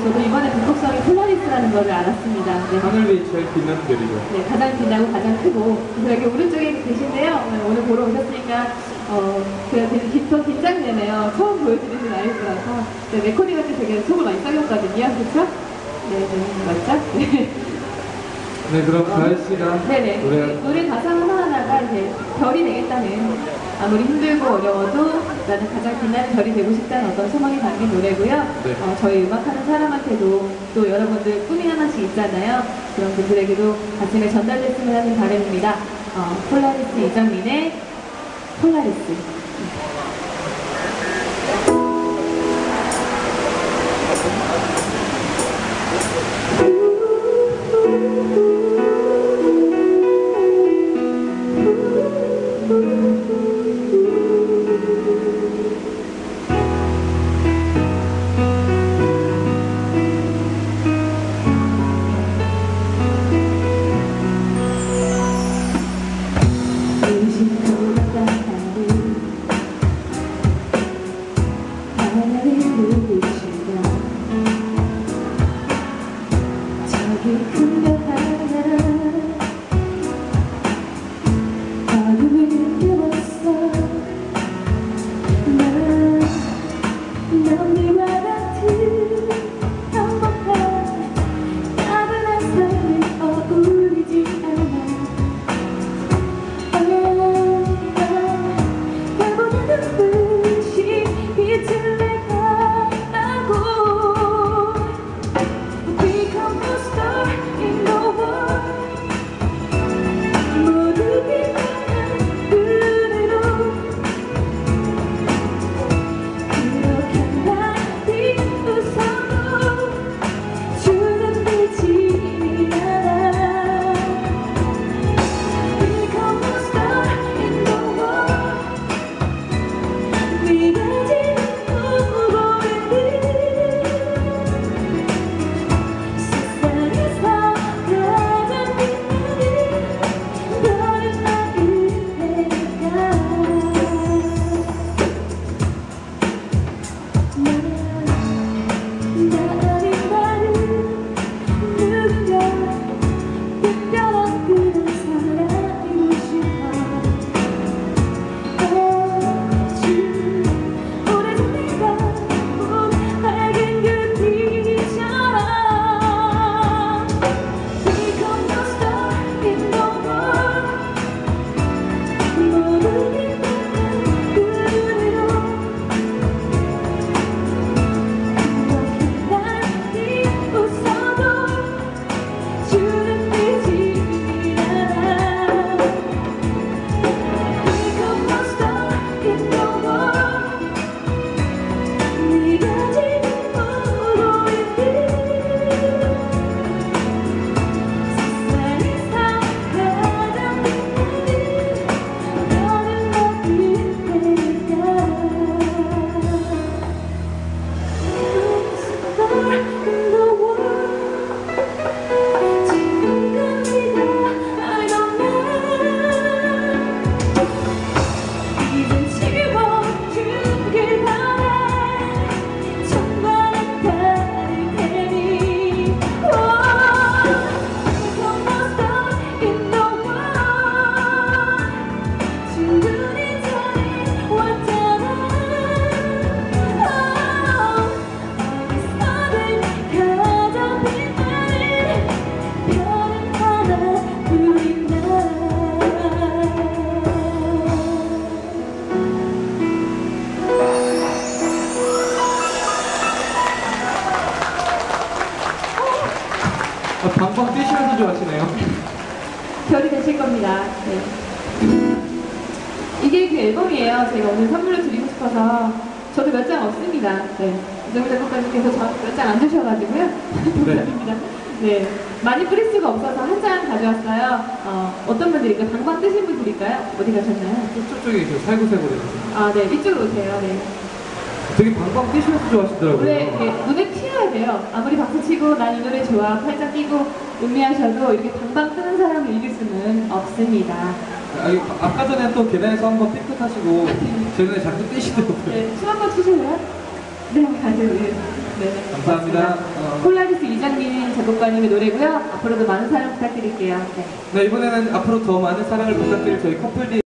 저도 이번에 등록성이 폴라리스라는 것을 알았습니다. 네. 하늘 위 제일 빛나는 별이죠. 네, 가장 빛나고 가장 크고 그래서 여기 오른쪽에 계신데요. 오늘, 보러 오셨으니까 어, 제가 되게 긴- 더 긴장되네요. 처음 보여드리는 라이브라서 네, 레코딩 할때 되게 속을 많이 썩였거든요. 그렇죠? 네, 네, 맞죠? 네. 네, 그럼 가을 씨가 네네. 노래 노래 가사 하나하나가 이제 별이 되겠다는 아무리 힘들고 어려워도 나는 가장 빛나는 별이 되고 싶다는 어떤 소망이 담긴 노래고요. 네. 어, 저희 음악하는 사람한테도 또 여러분들 꿈이 하나씩 있잖아요. 그런 분들에게도 가슴에 전달됐으면 하는 바람입니다. 어, 폴라리스 이정민의 폴라리스. 의심 저기 큰 방방 뛰시면서 좋아하시네요. 별이 되실 겁니다. 네. 이게 그 앨범이에요. 제가 오늘 선물로 드리고 싶어서 저도 몇 장 없습니다. 네. 이정미 작곡가님께서 몇장 안 주셔가지고요. 감사합니다. 네. 많이 뿌릴 수가 없어서 한 장 가져왔어요. 어, 어떤 분들일까요? 방방 뜨신 분들일까요? 어디 가셨나요? 저쪽에 그 살구살구를 아, 네. 이쪽으로 오세요. 네. 되게 방방 뛰시면서 좋아하시더라고요. 원래 이렇게 눈에 튀어야 돼요. 아무리 박수 치고 난 이 노래 좋아 팔짱 끼고 음미하셔도 이렇게 방방 뜨는 사람을 이길 수는 없습니다. 아, 이거 아까 전에 또 계단에서 한번 삐끗하시고 제 눈에 자꾸 뛰시더라고요. 네, 춤 한번 추실래요? 네, 아주 네. 네. 감사합니다. 어, 폴라리스 이장민 작곡가님의 노래고요. 앞으로도 많은 사랑 부탁드릴게요. 네. 네, 이번에는 앞으로 더 많은 사랑을 부탁드릴 저희 커플디